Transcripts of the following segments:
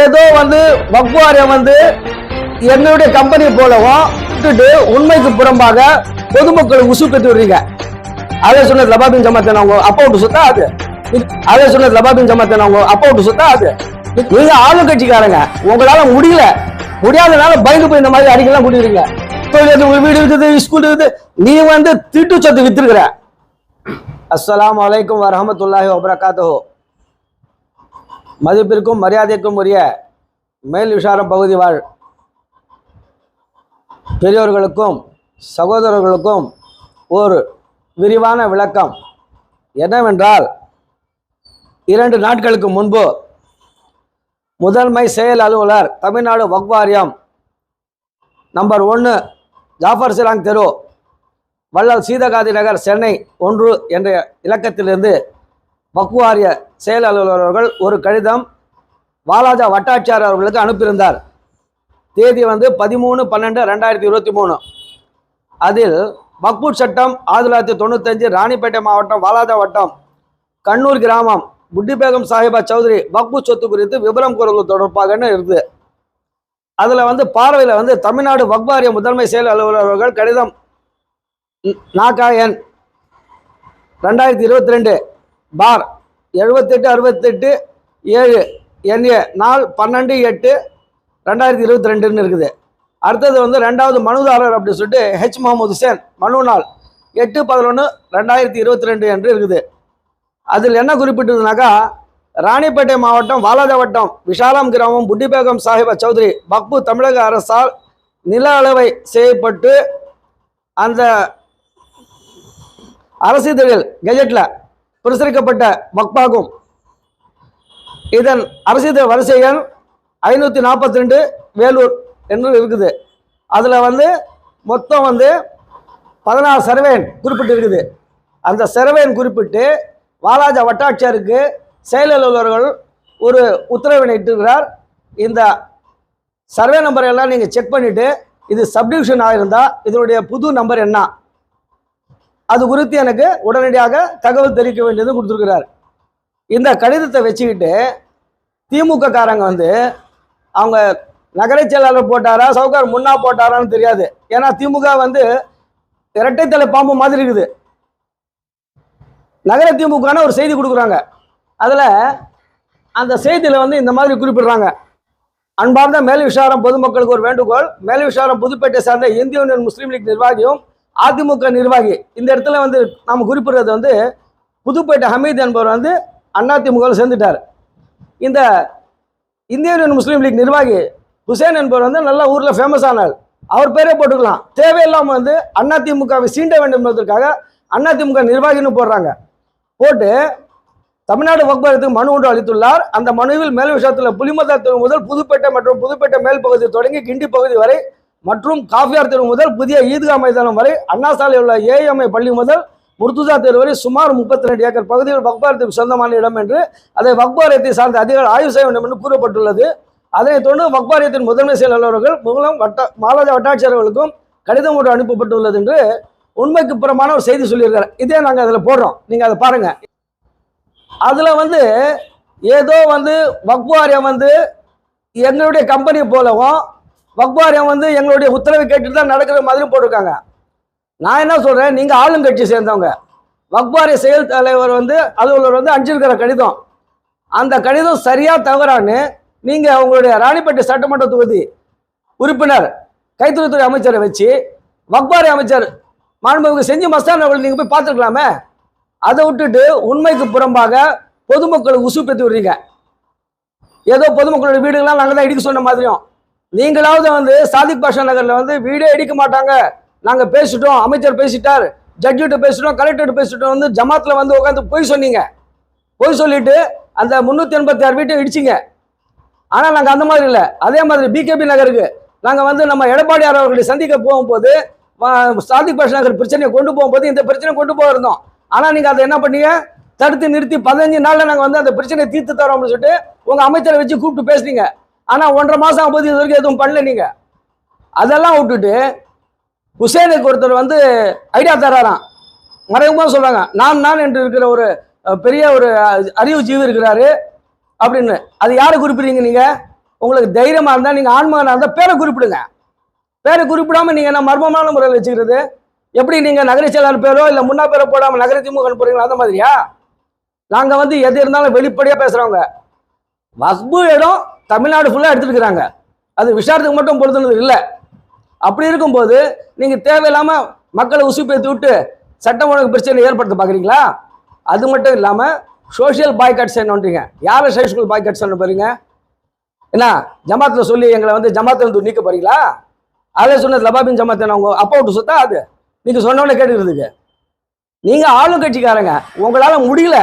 ஏதோ வந்து வக்குவாரியம் வந்து என்னுடைய கம்பெனி போலவும் விட்டுட்டு உண்மைக்கு புறம்பாக பொதுமக்களை உசுப்பேத்தி விடுறீங்க. அதே சொன்னது லபாபின் ஜமாத்தன் அவங்க அப்பா விட்டு சுத்தா அது? அதே சொன்னது லபாபின் ஜமாத்தன் அவங்க அப்பா விட்டு சுத்தா அது? நீங்க ஆளும் கட்சிக்காரங்க. உங்களால முடியல. முடியாதனால பயந்து போய் இந்த மாதிரி அடிக்கலாம் குடிக்கிறீங்க வீடு இருக்குது ஸ்கூல் இருக்குது. நீ வந்து திட்டு சொத்து வித்துருக்குற. அஸ்லாம் வலைக்கம் வரமத்துல்லாஹி வபரகாத்தோ மதிப்பிற்கும் மரியாதைக்கும் உரிய மேல் விசாரம் பகுதி வாழ் பெரியோர்களுக்கும் சகோதரர்களுக்கும் ஒரு விரிவான விளக்கம். என்னவென்றால் இரண்டு நாட்களுக்கு முன்பு முதன்மை செயல் அலுவலர் தமிழ்நாடு வக்வாரியம் நம்பர் ஒன்று ஜாஃபர் சிலாங் தெரு வள்ளல் சீதகாதி நகர் சென்னை ஒன்று என்ற இலக்கத்திலிருந்து வக்குவாரிய செயல் அலுவலர் அவர்கள் ஒரு கடிதம் வாலாஜா வட்டாட்சியார் அவர்களுக்கு அனுப்பியிருந்தார். தேதி வந்து பதிமூணு பன்னெண்டு ரெண்டாயிரத்தி இருபத்தி மூணு. அதில் வக்பூட் சட்டம் ஆயிரத்தி தொள்ளாயிரத்தி தொண்ணூத்தஞ்சு ராணிப்பேட்டை மாவட்டம் வாலாஜா வட்டம் கண்ணூர் கிராமம் புட்டிபேகம் சாஹிபா சௌத்ரி வக்பு சொத்து குறித்து விபரம் கூறுவது தொடர்பாகன்னு இருக்குது அதில் வந்து பார்வையில் வந்து தமிழ்நாடு வக்ஃப் முதன்மை செயல் அலுவலர் அவர்கள் கடிதம் நாகாயன் எண் ரெண்டாயிரத்தி இருபத்தி ரெண்டு பார் எழுபத்தெட்டு அறுபத்தெட்டு ஏழு எண்ணிய நாள் பன்னெண்டு எட்டு ரெண்டாயிரத்தி இருபத்தி ரெண்டுன்னு இருக்குது. அடுத்தது வந்து ரெண்டாவது மனுதாரர் அப்படின்னு சொல்லிட்டு ஹெச் முகமது ஹுசேன் மனு நாள் எட்டு பதினொன்று ரெண்டாயிரத்தி இருபத்தி ரெண்டு என்று இருக்குது. அதில் என்ன குறிப்பிட்டதுனாக்கா ராணிப்பேட்டை மாவட்டம் வாலாஜவட்டம் விஷாலம் கிராமம் புட்டிபேகம் சாஹிபா சௌத்ரி பக்பு தமிழக அரசால் நில அளவை செய்யப்பட்டு அந்த அரசிதழில் கெஜெட்டில் பிரசுரிக்கப்பட்ட வக்பாகும் இதன் அரசிதழ் வரிசை எண் ஐநூற்றி நாற்பத்தி ரெண்டு வேலூர் என்று இருக்குது. அதில் வந்து மொத்தம் வந்து பதினாறு சர்வேன் குறிப்பிட்டு இருக்குது அந்த சர்வேன் குறிப்பிட்டு வாலாஜா வட்டாட்சியருக்கு செயல் ஒரு உத்தரவினை இட்டிருக்கிறார் இந்த சர்வே நம்பர் எல்லாம் நீங்கள் செக் பண்ணிவிட்டு இது சப்டிவிஷன் ஆகிருந்தால் இதனுடைய புது நம்பர் என்ன? அது குறித்து எனக்கு உடனடியாக தகவல் தெரிவிக்க வேண்டியது கொடுத்துருக்கிறார். இந்த கடிதத்தை வச்சுக்கிட்டு திமுக காரங்க வந்து அவங்க நகரை செயலாளர் போட்டாரா சவுகார் முன்னா போட்டாரான்னு தெரியாது. ஏன்னா திமுக வந்து இரட்டைத்தலை பாம்பு மாதிரி இருக்குது. நகர திமுகன்னு ஒரு செய்தி கொடுக்குறாங்க. அதில் அந்த செய்தியில் வந்து இந்த மாதிரி குறிப்பிடுறாங்க. அன்பார்ந்த மேல் விசாரம் பொதுமக்களுக்கு ஒரு வேண்டுகோள் மேல் விசாரம் புதுப்பேட்டை சார்ந்த இந்திய யூனியன் முஸ்லீம் லீக் நிர்வாகியும் அதிமுக நிர்வாகி. இந்த இடத்துல வந்து நாம் குறிப்பிடுறது வந்து புதுப்பேட்டை ஹமீத் என்பவர் வந்து அதிமுகவில் சேர்ந்துட்டார். இந்த இந்திய யூனியன் முஸ்லீம் லீக் நிர்வாகி ஹுசேன் என்பவர் வந்து நல்ல ஊரில் ஃபேமஸ் ஆனார். அவர் பேரே போட்டுக்கலாம். தேவையில்லாமல் வந்து அதிமுகவை சீண்ட வேண்டும் என்பதற்காக அதிமுக நிர்வாகின்னு போடுறாங்க. போட்டு தமிழ்நாடு வக்பரத்துக்கு மனு ஒன்று அளித்துள்ளார். அந்த மனுவில் மேல் விஷயத்தில் புலிமதார் முதல் புதுப்பேட்டை மற்றும் புதுப்பேட்டை மேல் பகுதி தொடங்கி கிண்டி பகுதி வரை மற்றும் காஃபியார் தெரு முதல் புதிய ஈத்கா மைதானம் வரை அண்ணா சாலையில் உள்ள ஏஎம்ஐ பள்ளி முதல் முர்துசா தெரு வரை சுமார் முப்பத்தி ரெண்டு ஏக்கர் பகுதியில் வக்பாரத்துக்கு சொந்தமான இடம் என்று அதை வக்பாரியத்தை சார்ந்த அதிகாரிகள் ஆய்வு செய்ய வேண்டும் என்று கூறப்பட்டுள்ளது. அதனைத் தொடர்ந்து வக்பாரியத்தின் முதன்மை செயலாளர்கள் மூலம் வட்ட மாலாஜா வட்டாட்சியர்களுக்கும் கடிதம் ஒன்று அனுப்பப்பட்டுள்ளது என்று உண்மைக்கு புறமான ஒரு செய்தி சொல்லியிருக்காரு. இதே நாங்கள் அதில் போடுறோம். நீங்கள் அதை பாருங்க. அதில் வந்து ஏதோ வந்து வக்வாரியம் வந்து எங்களுடைய கம்பெனி போலவும் வக்பாரியம் வந்து எங்களுடைய உத்தரவை கேட்டுட்டு தான் நடக்கிற மாதிரி போட்டிருக்காங்க. நான் என்ன சொல்கிறேன் நீங்கள் ஆளுங்கட்சி சேர்ந்தவங்க. வக்ஃபு செயல் தலைவர் வந்து அலுவலர் வந்து அஞ்சிருக்கிற கடிதம். அந்த கடிதம் சரியாக தவறான்னு நீங்கள் உங்களுடைய ராணிப்பேட்டை சட்டமன்ற தொகுதி உறுப்பினர் கைத்தொழில்துறை அமைச்சரை வச்சு வக்பாரி அமைச்சர் மாண்புமிகு செஞ்சி மஸ்தான் அவர்கள் நீங்கள் போய் பார்த்துருக்கலாமே? அதை விட்டுட்டு உண்மைக்கு புறம்பாக பொதுமக்களை உசுப்பேற்றி விடுறீங்க. ஏதோ பொதுமக்களோட வீடுகள்லாம் நாங்கள் தான் இடிக்க சொன்ன மாதிரியும். நீங்களாவது வந்து சாதிக் பாஷா நகரில் வந்து வீடே இடிக்க மாட்டாங்க. நாங்கள் பேசிட்டோம் அமைச்சர் பேசிட்டார் ஜட்ஜிட்ட பேசிட்டோம் கலெக்டர்கிட்ட பேசிட்டோம் வந்து ஜமாத்தில் வந்து உட்காந்து பொய் சொன்னீங்க. பொய் சொல்லிட்டு அந்த முந்நூற்றி எண்பத்தி ஆறு வீட்டை இடிச்சிங்க. ஆனால் நாங்கள் அந்த மாதிரி இல்லை. அதே மாதிரி பிகேபி நகருக்கு நாங்கள் வந்து நம்ம எடப்பாடியார் அவர்களை சந்திக்க போகும்போது சாதிக் பாஷா நகர் பிரச்சனையை கொண்டு போகும்போது இந்த பிரச்சனையை கொண்டு போயிருந்தோம். ஆனால் நீங்கள் அதை என்ன பண்ணீங்க? தடுத்து நிறுத்தி பதினஞ்சு நாளில் நாங்கள் வந்து அந்த பிரச்சனையை தீர்த்து தரோம் அப்படின்னு சொல்லிட்டு உங்கள் அமைச்சரை வச்சு கூப்பிட்டு பேசுனீங்க. ஆனால் ஒன்றரை மாதம் ஆகும்போது இது வரைக்கும் எதுவும் பண்ணல நீங்கள் அதெல்லாம் விட்டுட்டு ஹுசேனுக்கு ஒருத்தர் வந்து ஐடியா தராராம் மறைமுகமாக சொல்கிறாங்க நான் நான் என்று இருக்கிற ஒரு பெரிய ஒரு அறிவு ஜீவி இருக்கிறாரு அப்படின்னு. அது யாரை குறிப்பிடுறீங்க நீங்கள் உங்களுக்கு தைரியமா இருந்தா நீங்க ஆன்மகனா இருந்தா பேரை குறிப்பிடுங்க. பேரை குறிப்பிடாம நீங்க என்ன மர்மமான முறையில் வச்சுக்கிறது? எப்படி நீங்க நகர செயலாளர் பேரோ இல்லை முன்னா பேரோ போடாம நகர திமுக போறீங்களா அந்த மாதிரியா? நாங்க வந்து எது இருந்தாலும் வெளிப்படையா பேசுறவங்க. வக்பு இடம் தமிழ்நாடு ஃபுல்லாக எடுத்துருக்குறாங்க. அது விசாரத்துக்கு மட்டும் பொறுத்துனது இல்லை. அப்படி இருக்கும்போது நீங்கள் தேவையில்லாமல் மக்களை உசுப்பேற்றி விட்டு சட்டம் ஒழுங்கு பிரச்சனை ஏற்படுத்த பார்க்குறீங்களா அது மட்டும் இல்லாமல் சோஷியல் பாய்காட்ஸ் என்னன்றீங்க யாரை சோஷியல் பாய்காட்ஸ் பாருங்க. என்ன? ஜமாத்தில் சொல்லி எங்களை வந்து ஜமாத்தில் இருந்து நீக்க போறீங்களா? அதே சொன்னது லபாபின் ஜமாத் என்ன அப்போ அப்பா விட்டு சொத்தா அது? நீங்கள் சொன்னவொடனே கேட்டுக்கிறதுக்கு. நீங்கள் ஆளும் கட்சிக்காரங்க உங்களால் முடியல.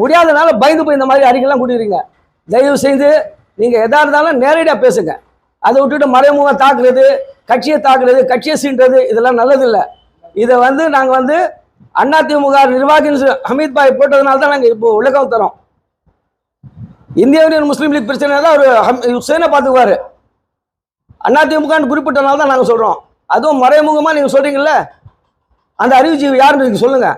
முடியாதனால பயந்து போய் இந்த மாதிரி அறிக்கைலாம் குடிக்கிறீங்க தயவு செய்து நீங்கள் எதா இருந்தாலும் நேரடியாக பேசுங்க. அதை விட்டுட்டு மறைமுகம் தாக்குறது கட்சியை தாக்குறது கட்சியை சீன்றது இதெல்லாம் நல்லதில்லை. இதை வந்து நாங்கள் வந்து அதிமுக நிர்வாகின்னு சொல்லி ஹமீத் பாய் போட்டதுனால தான் நாங்கள் இப்போ உலகம் தரோம் இந்திய யூனியன் முஸ்லீம் லீக் பிரச்சனை தான் அவர் ஹம்- ஹுசேனை பார்த்துக்குவாரு. அதிமுகன்னு குறிப்பிட்டனால தான் நாங்கள் சொல்கிறோம் அதுவும் மறைமுகமாக நீங்கள் சொல்கிறீங்கல்ல அந்த அறிவுஜீவி யாருன்னு நீங்கள் சொல்லுங்கள்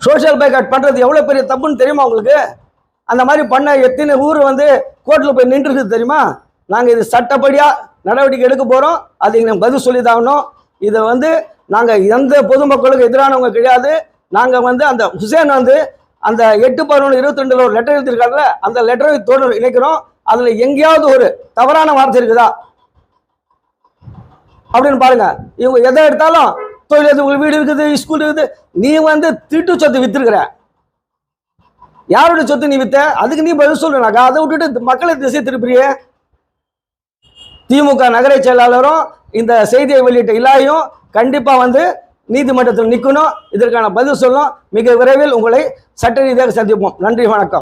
சோஷியல் பைக்காட் பண்ணுறது எவ்வளோ பெரிய தப்புன்னு தெரியுமா உங்களுக்கு? அந்த மாதிரி பண்ண எத்தனை ஊர் வந்து கோர்ட்டில் போய் நின்று இருக்குது தெரியுமா? நாங்கள் இது சட்டப்படியாக நடவடிக்கை எடுக்க போகிறோம் அதுக்கு நாங்கள் பதில் சொல்லி தாகணும் இதை வந்து நாங்கள் எந்த பொதுமக்களுக்கு எதிரானவங்க கிடையாது. நாங்கள் வந்து அந்த ஹுசேன் வந்து அந்த எட்டு பதினொன்று இருபத்தி ரெண்டுல ஒரு லெட்டர் எழுதியிருக்காருல அந்த லெட்டரை தொடர் இணைக்கிறோம். அதில் எங்கேயாவது ஒரு தவறான வார்த்தை இருக்குதா? அப்படின்னு பாருங்க. இவங்க எதை எடுத்தாலும் தொழில் வீடு இருக்குது ஸ்கூல் இருக்குது. நீ வந்து திட்டு சொத்து வித்துருக்கிற. யாரோட சொத்து நீ வித்த? அதுக்கு நீ பதில் சொல்றனாக்கா அதை விட்டுட்டு மக்களை திசை திருப்பிய. திமுக நகர செயலாளரும் இந்த செய்தியை வெளியிட்ட இலாயும் கண்டிப்பா வந்து நீதிமன்றத்தில் நிற்கணும் இதற்கான பதில் சொல்லும். மிக விரைவில் உங்களை சட்ட ரீதியாக சந்திப்போம். நன்றி வணக்கம்.